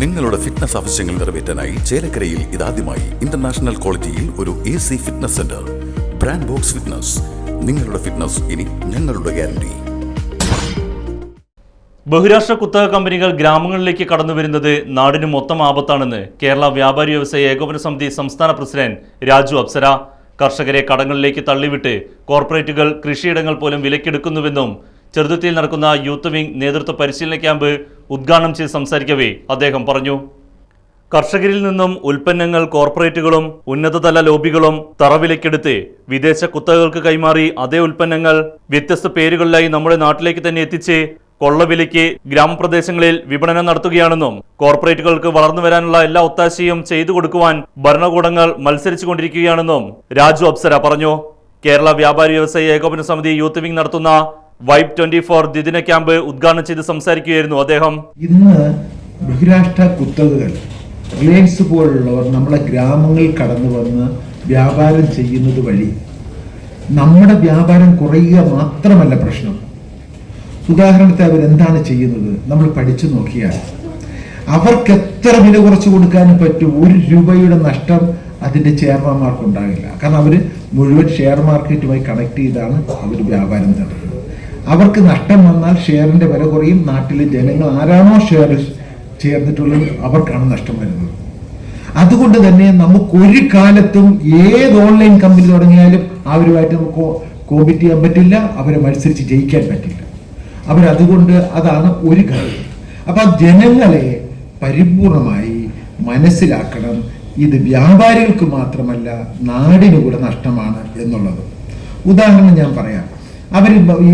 നിങ്ങളുടെ ഫിറ്റ്നസ് ആവശ്യങ്ങൾ നിറവേറ്റാനായി ചേലക്കരയിൽ ഇതാദ്യമായി ഇന്റർനാഷണൽ ക്വാളിറ്റിയിൽ ഒരു A C fitness center brand box fitness നിങ്ങളുടെ ഫിറ്റ്നസ് ഇനി ഞങ്ങളുടെ ഗ്യാരണ്ടി ബഹുരാഷ്ട്ര കുത്തക കമ്പനികൾ ഗ്രാമങ്ങളിലേക്ക് കടന്നു വരുന്നത് നാടിന് മൊത്തം ആപത്താണെന്ന് കേരള വ്യാപാരി വ്യവസായ ഏകോപന സമിതി സംസ്ഥാന പ്രസിഡന്റ് രാജു അപ്സര. കർഷകരെ കടങ്ങളിലേക്ക് തള്ളിവിട്ട് കോർപ്പറേറ്റുകൾ കൃഷിയിടങ്ങൾ പോലും വിലക്കെടുക്കുന്നുവെന്നും ചെറുതുത്തിയിൽ നടക്കുന്ന യൂത്ത് വിംഗ് നേതൃത്വ പരിശീലന ക്യാമ്പ് ഉദ്ഘാടനം ചെയ്ത് സംസാരിക്കവേ അദ്ദേഹം പറഞ്ഞു. കർഷകരിൽ നിന്നും ഉൽപ്പന്നങ്ങൾ കോർപ്പറേറ്റുകളും ഉന്നതതല ലോബികളും തറവിലക്കെടുത്ത് വിദേശ കുത്തകകൾക്ക് കൈമാറി അതേ ഉൽപ്പന്നങ്ങൾ വ്യത്യസ്ത പേരുകളിലായി നമ്മുടെ നാട്ടിലേക്ക് തന്നെ എത്തിച്ച് കൊള്ളവിലയ്ക്ക് ഗ്രാമപ്രദേശങ്ങളിൽ വിപണനം നടത്തുകയാണെന്നും കോർപ്പറേറ്റുകൾക്ക് വളർന്നു വരാനുള്ള എല്ലാ ഒത്താശയും ചെയ്തു കൊടുക്കുവാൻ ഭരണകൂടങ്ങൾ മത്സരിച്ചു കൊണ്ടിരിക്കുകയാണെന്നും രാജു അപ്സര പറഞ്ഞു. കേരള വ്യാപാരി വ്യവസായ ഏകോപന സമിതി യൂത്ത് വിംഗ് നടത്തുന്ന വൈബ് ട്വന്റി ഫോർ ദ്വിദിന ക്യാമ്പ് ഉദ്ഘാടനം ചെയ്ത് സംസാരിക്കുകയായിരുന്നു അദ്ദേഹം. ഇന്ന് ബഹിരാഷ്ട്ര കുത്തകകൾ റിലയൻസ് പോലുള്ളവർ നമ്മുടെ ഗ്രാമങ്ങളിൽ കടന്നു വന്ന് വ്യാപാരം ചെയ്യുന്നത് വഴി നമ്മുടെ വ്യാപാരം കുറയുക മാത്രമല്ല പ്രശ്നം. ഉദാഹരണത്തിന് അവരെന്താണ് ചെയ്യുന്നത്? നമ്മൾ പഠിച്ചു നോക്കിയാൽ അവർക്ക് എത്ര വില കുറച്ച് കൊടുക്കാനും പറ്റും? ഒരു രൂപയുടെ നഷ്ടം അതിന്റെ ചെയർമാൻമാർക്ക് ഉണ്ടാകില്ല കാരണം അവർ മുഴുവൻ ഷെയർ മാർക്കറ്റുമായി കണക്ട് ചെയ്താണ് അവർ വ്യാപാരം നടത്തുന്നത്. അവർക്ക് നഷ്ടം വന്നാൽ ഷെയറിന്റെ വില കുറയും. നാട്ടിലെ ജനങ്ങൾ ആരാണോ ഷെയർ ചേർന്നിട്ടുള്ളത് അവർക്കാണ് നഷ്ടം വരുന്നത്. അതുകൊണ്ട് തന്നെ നമുക്ക് ഒരു കാലത്തും ഏത് ഓൺലൈൻ കമ്പനി തുടങ്ങിയാലും അവരുമായിട്ട് നമുക്ക് കോമ്പറ്റ് ചെയ്യാൻ പറ്റില്ല അവരെ മത്സരിച്ച് ജയിക്കാൻ പറ്റില്ല. അവരതുകൊണ്ട് അതാണ് ഒരു കാര്യം. അപ്പൊ ജനങ്ങളെ പരിപൂർണമായി മനസ്സിലാക്കണം. ഇത് വ്യാപാരികൾക്ക് മാത്രമല്ല നാടിന് കൂടെ നഷ്ടമാണ് എന്നുള്ളത്. ഉദാഹരണം ഞാൻ പറയാം. അവർ ഈ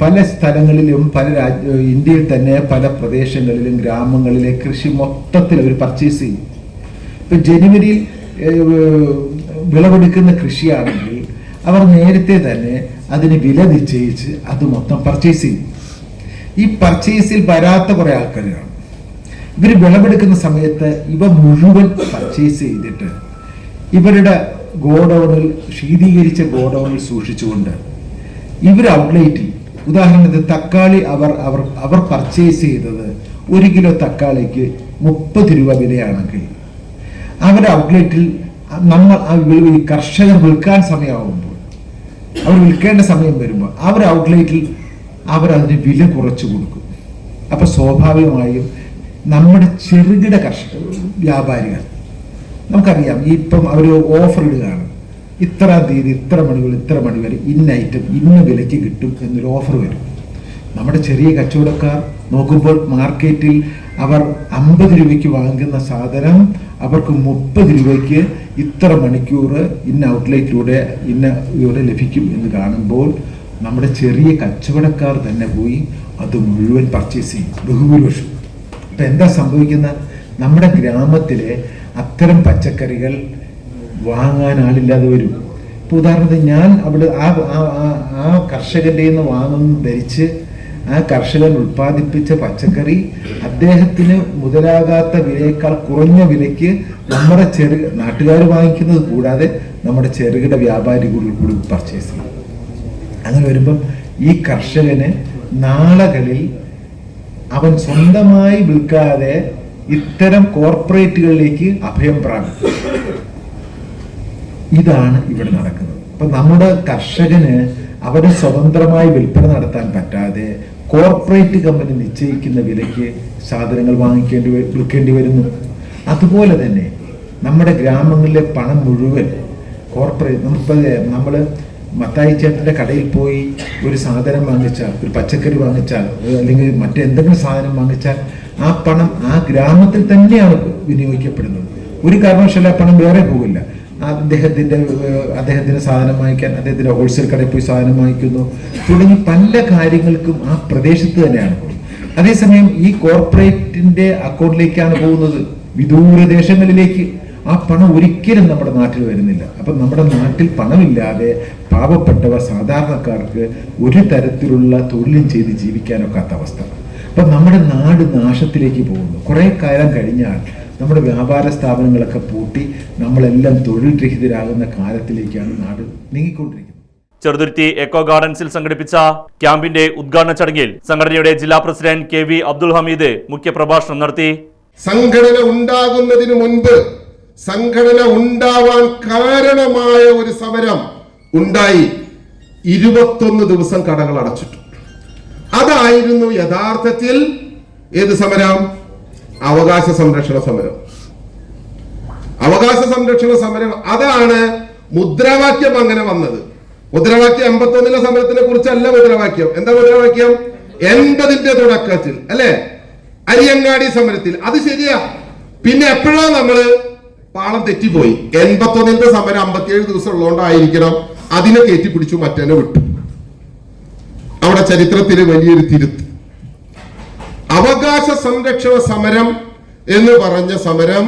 പല സ്ഥലങ്ങളിലും പല രാജ്യ ഇന്ത്യയിൽ തന്നെ പല പ്രദേശങ്ങളിലും ഗ്രാമങ്ങളിലെ കൃഷി മൊത്തത്തിൽ അവർ പർച്ചേസ് ചെയ്യും. ഇപ്പൊ ജനുവരിയിൽ വിളവെടുക്കുന്ന കൃഷിയാണെങ്കിൽ അവർ നേരത്തെ തന്നെ അതിന് വില നിശ്ചയിച്ച് അത് മൊത്തം പർച്ചേസ് ചെയ്യും. ഈ പർച്ചേസിൽ വരാത്ത കുറെ ആൾക്കാരാണ്. ഇവർ വിളവെടുക്കുന്ന സമയത്ത് ഇവ മുഴുവൻ പർച്ചേസ് ചെയ്തിട്ട് ഇവരുടെ ഗോഡൗണിൽ ശീതീകരിച്ച ഗോഡൗണിൽ സൂക്ഷിച്ചുകൊണ്ട് ഇവർ ഔട്ട്ലെറ്റ് ഉദാഹരണത്തിന് തക്കാളി അവർ അവർ അവർ പർച്ചേസ് ചെയ്തത് ഒരു കിലോ തക്കാളിക്ക് മുപ്പത് രൂപ വിലയാണെങ്കിൽ അവരുടെ ഔട്ട്ലെറ്റിൽ നമ്മൾ ഈ കർഷകർ വിൽക്കാൻ സമയമാകുമ്പോൾ അവർ വിൽക്കേണ്ട സമയം വരുമ്പോൾ അവർ ഔട്ട്ലെറ്റിൽ അവർ അതിന് വില കുറച്ചു കൊടുക്കും. അപ്പോൾ സ്വാഭാവികമായും നമ്മുടെ ചെറുകിട കർഷക വ്യാപാരികൾ നമുക്കറിയാം ഇപ്പം അവർ ഓഫർ ഇടുകയാണ്. ഇത്ര തീയതി ഇത്ര മണികൾ ഇത്ര മണി വരെ ഇന്ന ഐറ്റം ഇന്ന വിലയ്ക്ക് കിട്ടും എന്നൊരു ഓഫർ വരും. നമ്മുടെ ചെറിയ കച്ചവടക്കാർ നോക്കുമ്പോൾ മാർക്കറ്റിൽ അവർ അമ്പത് രൂപയ്ക്ക് വാങ്ങുന്ന സാധനം അവർക്ക് മുപ്പത് രൂപയ്ക്ക് ഇത്ര മണിക്കൂർ ഇന്ന ഔട്ട്ലെറ്റിലൂടെ ഇന്ന ഇവിടെ ലഭിക്കും എന്ന് കാണുമ്പോൾ നമ്മുടെ ചെറിയ കച്ചവടക്കാർ തന്നെ പോയി അത് മുഴുവൻ പർച്ചേസ് ചെയ്യും. ബഹുഭൂരിപക്ഷം. ഇപ്പം എന്താ സംഭവിക്കുന്നത്? നമ്മുടെ ഗ്രാമത്തിലെ അത്തരം പച്ചക്കറികൾ വാങ്ങാൻ ആളില്ലാതെ വരും. ഇപ്പൊ ഉദാഹരണത്തിന് ഞാൻ അവിടെ ആ ആ- കർഷകന്റെ നിന്ന് വാങ്ങുന്നു ധരിച്ച് ആ കർഷകൻ ഉൽപ്പാദിപ്പിച്ച പച്ചക്കറി അദ്ദേഹത്തിന് മുതലാകാത്ത വിലയേക്കാൾ കുറഞ്ഞ വിലയ്ക്ക് നമ്മുടെ ചെറു നാട്ടുകാർ വാങ്ങിക്കുന്നത് കൂടാതെ നമ്മുടെ ചെറുകിട വ്യാപാരി കൂടി കൂടി പർച്ചേസ് ചെയ്യും. അങ്ങനെ വരുമ്പം ഈ കർഷകന് നാളകളിൽ അവൻ സ്വന്തമായി വിൽക്കാതെ ഇത്തരം കോർപ്പറേറ്റുകളിലേക്ക് അഭയം പ്രാപിക്കും. ഇതാണ് ഇവിടെ നടക്കുന്നത്. അപ്പൊ നമ്മുടെ കർഷകന് അവരെ സ്വതന്ത്രമായി വിൽപ്പന നടത്താൻ പറ്റാതെ കോർപ്പറേറ്റ് കമ്പനി നിശ്ചയിക്കുന്ന വിലയ്ക്ക് സാധനങ്ങൾ വാങ്ങിക്കേണ്ടി വിൽക്കേണ്ടി വരുന്നു. അതുപോലെ തന്നെ നമ്മുടെ ഗ്രാമങ്ങളിലെ പണം മുഴുവൻ കോർപ്പറേറ്റ് നമുക്കിപ്പോൾ നമ്മൾ മത്തായി ചേട്ടന്റെ കടയിൽ പോയി ഒരു സാധനം വാങ്ങിച്ചാൽ ഒരു പച്ചക്കറി വാങ്ങിച്ചാൽ അല്ലെങ്കിൽ മറ്റെന്തെങ്കിലും സാധനം വാങ്ങിച്ചാൽ ആ പണം ആ ഗ്രാമത്തിൽ തന്നെയാണ് വിനിയോഗിക്കപ്പെടുന്നത്. ഒരു കാരണവശാലും ആ പണം വേറെ പോകില്ല. അദ്ദേഹത്തിന്റെ ഏഹ്, അദ്ദേഹത്തിന് സാധനം വാങ്ങിക്കാൻ അദ്ദേഹത്തിന്റെ ഹോൾസെയിൽ കടയിൽ പോയി സാധനം വാങ്ങിക്കുന്നു. തുടങ്ങി പല കാര്യങ്ങൾക്കും ആ പ്രദേശത്ത് തന്നെയാണ് അതേസമയം ഈ കോർപ്പറേറ്റിന്റെ അക്കൗണ്ടിലേക്കാണ് പോകുന്നത്. വിദൂര ദേശങ്ങളിലേക്ക്. ആ പണം ഒരിക്കലും നമ്മുടെ നാട്ടിൽ വരുന്നില്ല. അപ്പം നമ്മുടെ നാട്ടിൽ പണമില്ലാതെ പാവപ്പെട്ടവ സാധാരണക്കാർക്ക് ഒരു തരത്തിലുള്ള തൊഴിലും ചെയ്ത് ജീവിക്കാനൊക്കാത്ത അവസ്ഥ. അപ്പം നമ്മുടെ നാട് നാശത്തിലേക്ക് പോകുന്നു. കുറേ കാലം കഴിഞ്ഞാൽ നമ്മുടെ വ്യാപാര സ്ഥാപനങ്ങളൊക്കെ പൂട്ടി നമ്മളെല്ലാം തൊഴിൽ രഹിതരാകുന്ന കാലത്തിലേക്കാണ് നാട് നീങ്ങിക്കൊണ്ടിരിക്കുന്നത്. ചെറുതുരുത്തി എക്കോ ഗാർഡൻസിൽ സംഘടിപ്പിച്ച ക്യാമ്പിന്റെ ഉദ്ഘാടന ചടങ്ങിൽ സംഘടനയുടെ ജില്ലാ president K V Abdul Hameed മുഖ്യപ്രഭാഷണം നടത്തി. സംഘടന ഉണ്ടാകുന്നതിന് മുൻപ് സംഘടന ഉണ്ടാവാൻ കാരണമായ ഒരു സമരം ഉണ്ടായി. ഇരുപത്തൊന്ന് ദിവസം കടകൾ അടച്ചിട്ടു. അതായിരുന്നു യഥാർത്ഥത്തിൽ ഏത് സമരം? അവകാശ സംരക്ഷണ സമരം. അവകാശ സംരക്ഷണ സമരം അതാണ് മുദ്രാവാക്യം അങ്ങനെ വന്നത്. മുദ്രാവാക്യം എൺപത്തൊന്നിലെ സമരത്തിനെ കുറിച്ചല്ല മുദ്രാവാക്യം. എന്താ മുദ്രാവാക്യം? എൺപതിന്റെ തുടക്കത്തിൽ അല്ലെ? അരിയങ്ങാടി സമരത്തിൽ. അത് ശരിയാ. പിന്നെ എപ്പോഴാ നമ്മൾ പാളം തെറ്റിപ്പോയി? എൺപത്തി ഒന്നിന്റെ സമരം അമ്പത്തിയേഴ് ദിവസം ഉള്ളതുകൊണ്ടായിരിക്കണം അതിനെ കയറ്റിപ്പിടിച്ചു മറ്റേനെ വിട്ടു. അവിടെ ചരിത്രത്തിൽ വലിയൊരു തിരുത്ത്. അവകാശ സംരക്ഷണ സമരം എന്ന് പറഞ്ഞ സമരം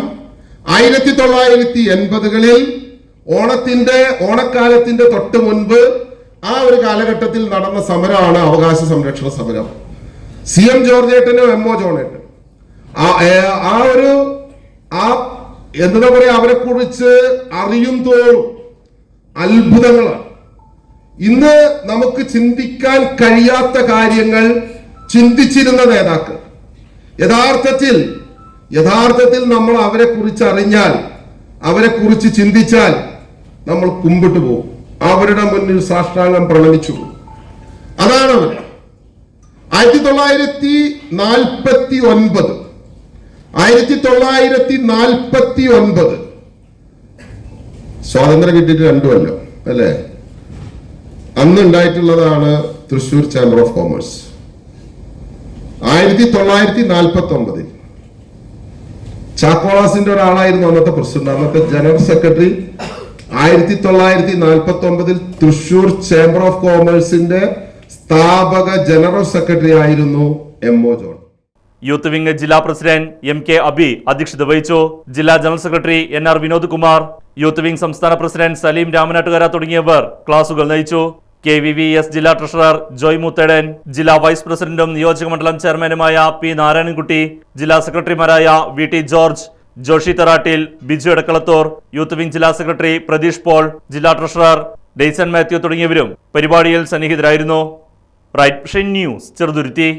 ആയിരത്തി തൊള്ളായിരത്തി എൺപതുകളിൽ ഓണത്തിന്റെ ഓണക്കാലത്തിന്റെ തൊട്ട് മുൻപ് ആ ഒരു കാലഘട്ടത്തിൽ നടന്ന സമരമാണ് അവകാശ സംരക്ഷണ സമരം. സി എം ജോർജ് ഏട്ടനോ എം ഒ ജോണേട്ടൻ ആ ഒരു ആ എന്താ പറയാ അവരെ കുറിച്ച് അറിയും തോറും അത്ഭുതങ്ങളാണ്. ഇന്ന് നമുക്ക് ചിന്തിക്കാൻ കഴിയാത്ത കാര്യങ്ങൾ ചിന്തിച്ചിരുന്ന നേതാക്കൾ. യഥാർത്ഥത്തിൽ യഥാർത്ഥത്തിൽ നമ്മൾ അവരെ കുറിച്ച് അറിഞ്ഞാൽ അവരെ കുറിച്ച് ചിന്തിച്ചാൽ നമ്മൾ കുമ്പിട്ട് പോകും. അവരുടെ മുന്നിൽ സാഷ്ടാംഗം പ്രണമിച്ചു അതാണ് അവർ ആയിരത്തി തൊള്ളായിരത്തി നാൽപ്പത്തി ഒൻപത് ആയിരത്തി തൊള്ളായിരത്തി നാൽപ്പത്തി ഒൻപത് സ്വാതന്ത്ര്യം കിട്ടിയിട്ട് രണ്ടു കൊല്ലം അല്ലേ? അന്നുണ്ടായിട്ടുള്ളതാണ് തൃശൂർ ചേംബർ ഓഫ് കോമേഴ്സ് ആയിരത്തി തൊള്ളായിരത്തി നാൽപ്പത്തി ഒമ്പതിൽ ചാക്കോളാസിന്റെ ഒരാളായിരുന്നു അന്നത്തെ പ്രസിഡന്റ്. അന്നത്തെ ജനറൽ സെക്രട്ടറി ആയിരത്തി തൊള്ളായിരത്തി നാൽപ്പത്തി ഒമ്പതിൽ തൃശൂർ ചേംബർ ഓഫ് കോമേഴ്സിന്റെ സ്ഥാപക ജനറൽ സെക്രട്ടറി ആയിരുന്നു M O John. Youth wing ജില്ലാ പ്രസിഡന്റ് എം കെ അബി അധ്യക്ഷത വഹിച്ചു. ജില്ലാ general secretary N R Vinod Kumar youth wing സംസ്ഥാന പ്രസിഡന്റ് സലീം രാമനാട്ടുകര തുടങ്ങിയവർ ക്ലാസുകൾ നയിച്ചു. കെ വി വി എസ് ജില്ലാ ട്രഷറർ ജോയ് മുത്തേടൻ ജില്ലാ വൈസ് പ്രസിഡന്റും നിയോജക മണ്ഡലം ചെയർമാനുമായ പി നാരായണൻകുട്ടി ജില്ലാ സെക്രട്ടറിമാരായ V T George Joshi Tharattil Biju Edakkalathur youth wing ജില്ലാ സെക്രട്ടറി പ്രതീഷ് പോൾ ജില്ലാ ട്രഷറർ ഡെയ്സൺ മാത്യു തുടങ്ങിയവരും പരിപാടിയിൽ സന്നിഹിതരായിരുന്നു. Right news Cheruthuruthy.